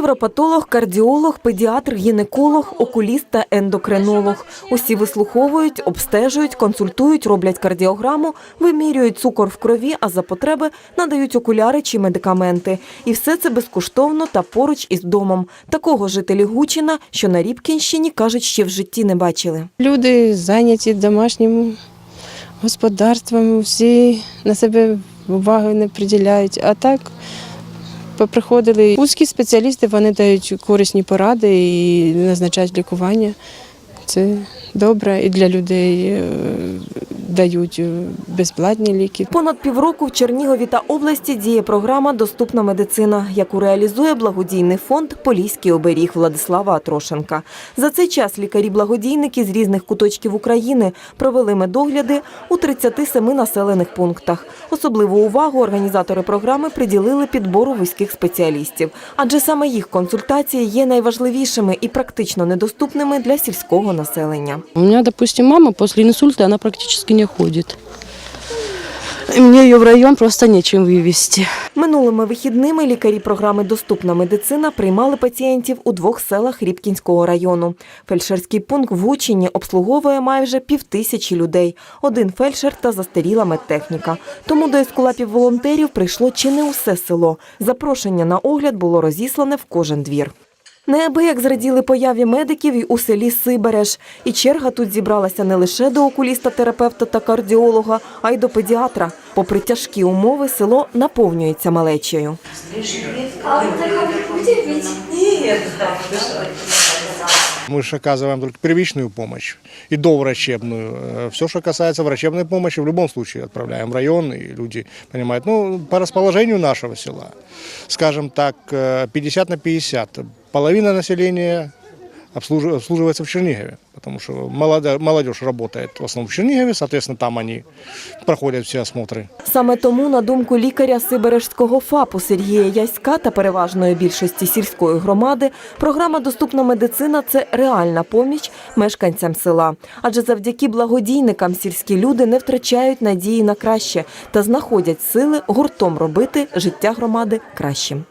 Невропатолог, кардіолог, педіатр, гінеколог, окуліст та ендокринолог. Усі вислуховують, обстежують, консультують, роблять кардіограму, вимірюють цукор в крові, а за потреби надають окуляри чи медикаменти. І все це безкоштовно та поруч із домом. Такого жителі Гучина, що на Рібкінщині, кажуть, ще в житті не бачили. Люди зайняті домашнім господарством, всі на себе уваги не приділяють. А так поприходили вузькі спеціалісти, вони дають корисні поради і назначають лікування. Це добре і для людей е, дають е, безплатні ліки. Понад півроку в Чернігові та області діє програма Доступна медицина, яку реалізує благодійний фонд Поліський оберіг Владислава Атрошенка. За цей час лікарі-благодійники з різних куточків України провели медогляди у 37 населених пунктах. Особливу увагу організатори програми приділили підбору вузьких спеціалістів, адже саме їх консультації є найважливішими і практично недоступними для сільського населення. У меня, допустим, мама после инсульта, она практически не ходит. Мне ее в район просто нечем вывести. Минулими вихідними лікарі програми Доступна медицина приймали пацієнтів у двох селах Рібкінського району. Фельдшерський пункт в Гучині обслуговує майже півтисячі людей. Один фельдшер та застаріла медтехніка. Тому до ескулапів волонтерів прийшло чи не усе село. Запрошення на огляд було розіслане в кожен двір. Неабияк зраділи появі медиків у селі Сибереж. І черга тут зібралася не лише до окуліста-терапевта та кардіолога, а й до педіатра. Попри тяжкі умови, село наповнюється малечею. Мы же оказываем только первичную помощь и доврачебную. Все, что касается врачебной помощи, в любом случае отправляем в район, и люди понимают. Ну, по расположению нашего села, скажем так, э, 50 на 50. Половина населения обслуж- обслуживается в Чернигове, потому что молодежь работает в основном в Чернигове, соответственно, там они проходят все осмотры. Саме тому, на думку лікаря Сибережського ФАПу Сергія Яська та переважної більшості сільської громади, програма Доступна медицина це реальна поміч мешканцям села. Адже завдяки благодійникам сільські люди не втрачають надії на краще та знаходять сили гуртом робити життя громади кращим.